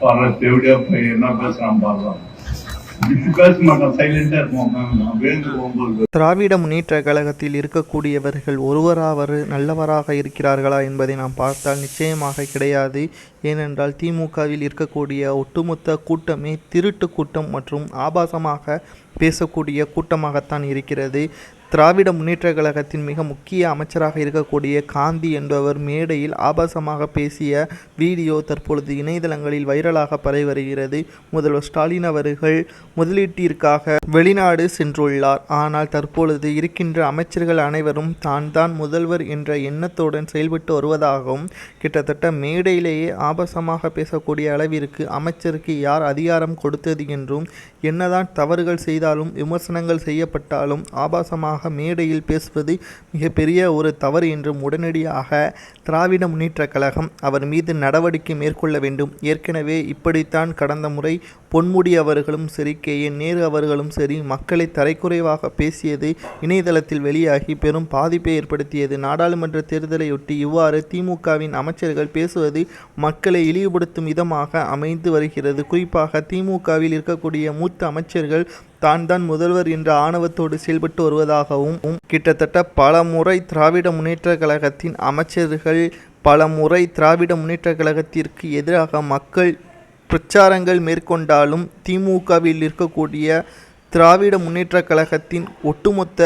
பாரு தேவடியா போய் என்ன பேசுறான் பாடுறான் திராவிட முன்னேற்ற கழகத்தில் இருக்கக்கூடியவர்கள் ஒருவராவது நல்லவராக இருக்கிறார்களா என்பதை நாம் பார்த்தால் நிச்சயமாக கிடையாது. ஏனென்றால் திமுகவில் இருக்கக்கூடிய ஒட்டுமொத்த கூட்டமே திருட்டு கூட்டம் மற்றும் ஆபாசமாக பேசக்கூடிய கூட்டமாகத்தான் இருக்கிறது. திராவிட முன்னேற்ற கழகத்தின் மிக முக்கிய அமைச்சராக இருக்கக்கூடிய காந்தி என்பவர் மேடையில் ஆபாசமாக பேசிய வீடியோ தற்பொழுது இணையதளங்களில் வைரலாக பரவி வருகிறது முதல்வர் ஸ்டாலின் அவர்கள் முதலீட்டிற்காக வெளிநாடு சென்றுள்ளார். ஆனால் தற்பொழுது இருக்கின்ற அமைச்சர்கள் அனைவரும் தான் தான் முதல்வர் என்ற எண்ணத்துடன் செயல்பட்டு வருவதாகவும் கிட்டத்தட்ட மேடையிலேயே ஆபாசமாக பேசக்கூடிய அளவிற்கு அமைச்சருக்கு யார் அதிகாரம் கொடுத்தது என்றும் என்னதான் தவறுகள் செய்தாலும் விமர்சனங்கள் செய்யப்பட்டாலும் ஆபாசமாக மேடையில் பேசுவது மிகப்பெரிய ஒரு தவறு என்றும் உடனடியாக திராவிட முன்னேற்றக் கழகம் அவர் மீது நடவடிக்கை மேற்கொள்ள வேண்டும். ஏற்கனவே இப்படித்தான் கடந்த முறை பொன்முடி அவர்களும் சரி கே. என் நேரு அவர்களும் சரி மக்களை தரைக்குறைவாக பேசியது இணையதளத்தில் வெளியாகி பெரும் பாதிப்பை ஏற்படுத்தியது. நாடாளுமன்ற தேர்தலையொட்டி இவ்வாறு திமுகவின் அமைச்சர்கள் பேசுவது மக்களை இழிவுபடுத்தும் விதமாக அமைந்து வருகிறது. குறிப்பாக திமுகவில் இருக்கக்கூடிய மூத்த அமைச்சர்கள் தான் தான் முதல்வர் என்ற ஆணவத்தோடு செயல்பட்டு வருவதாகவும் கிட்டத்தட்ட பல முறை திராவிட முன்னேற்ற கழகத்தின் அமைச்சர்கள் பல முறை திராவிட முன்னேற்ற கழகத்திற்கு எதிராக மக்கள் பிரச்சாரங்கள் மேற்கொண்டாலும் திமுகவில் இருக்கக்கூடிய திராவிட முன்னேற்ற கழகத்தின் ஒட்டுமொத்த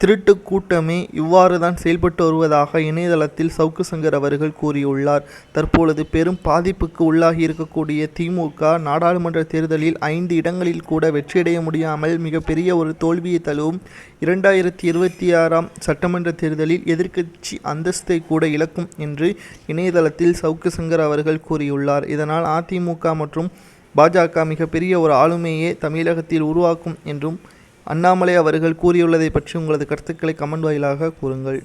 திருட்டு கூட்டமே இவ்வாறு தான் செயல்பட்டு வருவதாக இணையதளத்தில் சவுக்கு சங்கர் அவர்கள் கூறியுள்ளார். தற்பொழுது பெரும் பாதிப்புக்கு உள்ளாகி இருக்கக்கூடிய திமுக நாடாளுமன்ற தேர்தலில் ஐந்து இடங்களில் கூட வெற்றியடைய முடியாமல் மிகப்பெரிய ஒரு தோல்வியை தழுவும் இரண்டாயிரத்தி இருபத்தி ஆறாம் சட்டமன்ற தேர்தலில் எதிர்க்கட்சி அந்தஸ்தை கூட இழக்கும் என்று இணையதளத்தில் சவுக்கு சங்கர் அவர்கள் கூறியுள்ளார். இதனால் அதிமுக மற்றும் பாஜக மிகப்பெரிய ஒரு ஆளுமையே தமிழகத்தில் உருவாக்கும் என்றும் அண்ணாமலை அவர்கள் கூறியுள்ளதை பற்றி உங்களது கருத்துக்களை கமெண்ட் வாயிலாக கூறுங்கள்.